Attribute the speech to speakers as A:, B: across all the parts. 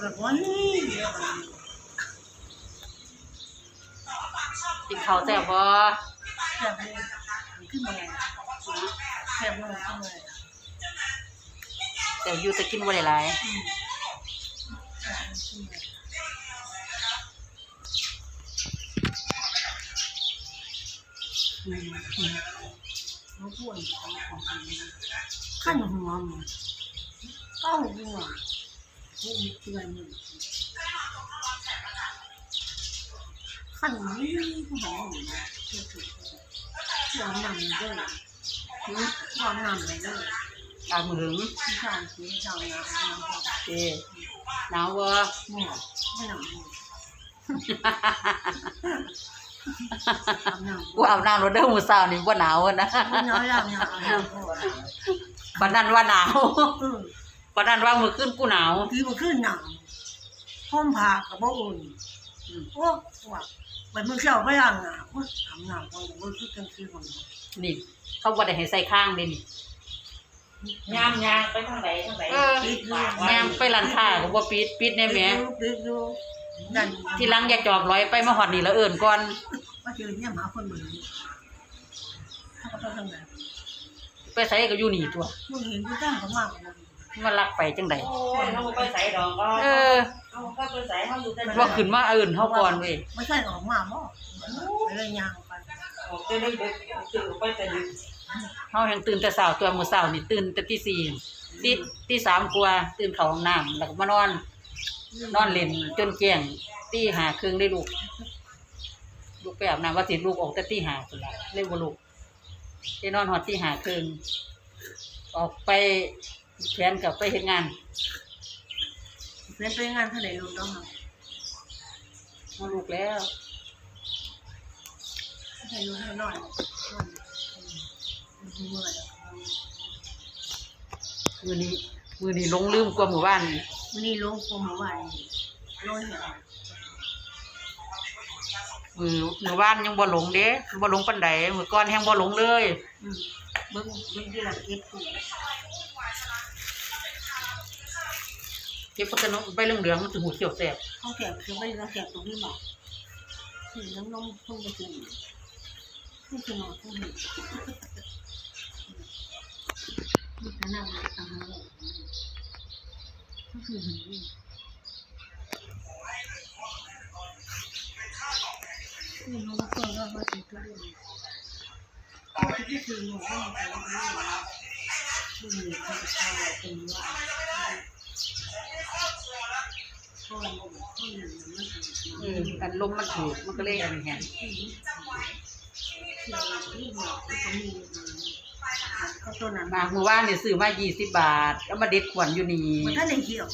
A: เฮ้ยเดี๋ยวมัน
B: กินข้าวแซ่บบ่
A: แซ่บเลยขึ้นมาแซ่บเลยขึ้นมาเลย
B: แต่อยู่แต่กินบ่ได้หลาย
A: อืมแซ่บเลยขึ้นมา
B: อืม
A: น้องอ้วนของของจริงขั้นหัวมันก้าหัว โอ้ยเตือนนี่ขั้นนี้ผู้หญิงนะเชื่อถือเชื่อนำด้วยหือเชื่อนำไปด้วย
B: ตามหึง
A: ที่ชาวที่ชาวนาน้ำพอ
B: เด้หนาวบ่
A: หม้อไม่หนำหม้อน้ำ
B: กูอาบน้ำแล้วเด้อมื้อเช้านี่บ่หนาวอะนะ
A: ไม่น้อยแล้วเนี่ยน้ำพอ
B: บัดนั้นว่าหนาว
A: เออ
B: บัดนั้นว่ามื้อคืนกูหนาว
A: พี่มันขึ้นหนาวห้องผ่ากับบ่อุ่น
B: อืม
A: โอ้ว่ามันมึงเช้าไม่ล้างหน้าโอ้ทำหน้าพอมันคือกันคือของ
B: นี่ เขาบ่ได้ให้ใส่ข้างเด้นี่
C: ยามยางไปทางไหนทางไหน
B: เออย่างไปร้านค้าก็บ่ปิดปิดแน่แหม
A: ปิดอยู่ดัน
B: ทีหลังอย่าจอบร้อยไปมาฮอดนี่แล้วเอิ้นก่อน
A: ว่าเจอเนี่ยหมาคนเหมือนถ้าก็ต้องทำไง
B: ไปไสก็อยู่นี่ตัว
A: มึงเห็นกูจ้างเขามากเลย
B: มันลักไปจังได๋
C: โอ้ยเขาบ่ไปใส่ดอกก็
B: เออ
C: เขาก็ไปใส่เขาอยู่แต่
B: ว่าขึ้นมาเอิ้นเฮาก่อนเว้ย
A: ไม่ใช่ออกมาบ่ไปเลยยางไป
C: ออกแต่เด็กๆตื่นไปแต่ดึก
B: เฮาแฮงตื่นแต่เช้าตัวมื้อเช้านี่ตื่นแต่ตีสี่ตีตีสามกว่าตื่นเข้าห้องน้ำแล้วก็มานอน นอนเล่นจนแจ้งตีห้าครึ่งได้ลูก ลูกไปอาบน้ำว่าสิลูกออกแต่ตีห้าพุ่นล่ะเล่นบ่ลูกได้นอนฮอดตีห้าครึ่งออกไป แขนกับไปเฮ็ดงาน
A: เล่นไปงานเท่าไหร่ลูกต้อง
B: มาลูกแล้ว
A: ให้ลูกให้นอนนอนเมื่อย
B: มื้อนี้มื้อนี้หลงลืมกว่าหมู่บ้านนี่
A: วันนี้ลงกรมเมื่อวานลงเหรอ
B: มือหมู่บ้านยังบ่หลงเด้บ่หลงปานใดมื้อก่อนแฮงบ่หลงเลย
A: อืม เบิ่งเบิ่งที่ละเก็บกู
B: เก็บพักนมไปเหลืองๆมันสิหูเขียวแซ่บ
A: เขาแกะคือไม่ได้แกะตรงนี้หรอกถึงน้ำนมพุ่งไปถึงนี่คือหมอพุ่งนี่นี่ขนาดนี้ต่างหากก็คือเห็นนี่นี่น้องก็เล่าว่าถึงตัวเองที่คือหนูก็มาไปว่านี่นี่เขาจะเข้าเป็นว่าพ่อหนูพ่อหนูมันถึง
B: อืมอันลมมันถูกมันก็เลยอันแห้ง
A: ก็ตัวนั้น
B: มากหมู่บ้านนี่ซื้อมา20บาท แล้วมาเด็ดขวัญอยู่นี่
A: มันถ้าไหนเกี่ยว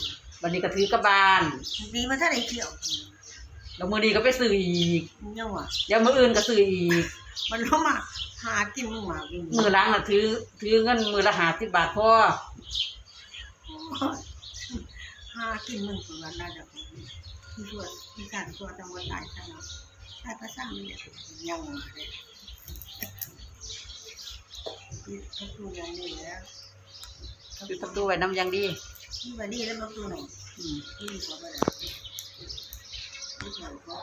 B: วันนี้ก็ถือกลับบ้าน
A: ดีมันถ้าไหนเกี่ยว
B: แล้วมื้อนี้ก็ไปซื้ออีก
A: เนี่ยว่ะ
B: เดี๋ยวมื้ออื่นก็ซื้ออีก
A: มันเข้ามา หากินมึงมากิน
B: มื้อหลังน่ะถือ ถือเงินมื้อละ50บาทพอ
A: หากินมึงตัวนั้นได้แบบที่ตัวที่การตัวจังหวัดไหนใช่ไหมใช่ภาษาเนี่ยยังเลยที่ตัวอย่างนี้แล้ว
B: ปิดประตูไว้นำอย่างดี
A: ที่วันนี้แล้วมาตัวไหน
B: อืม
A: ที่ตัวอะไรที่ตัวก็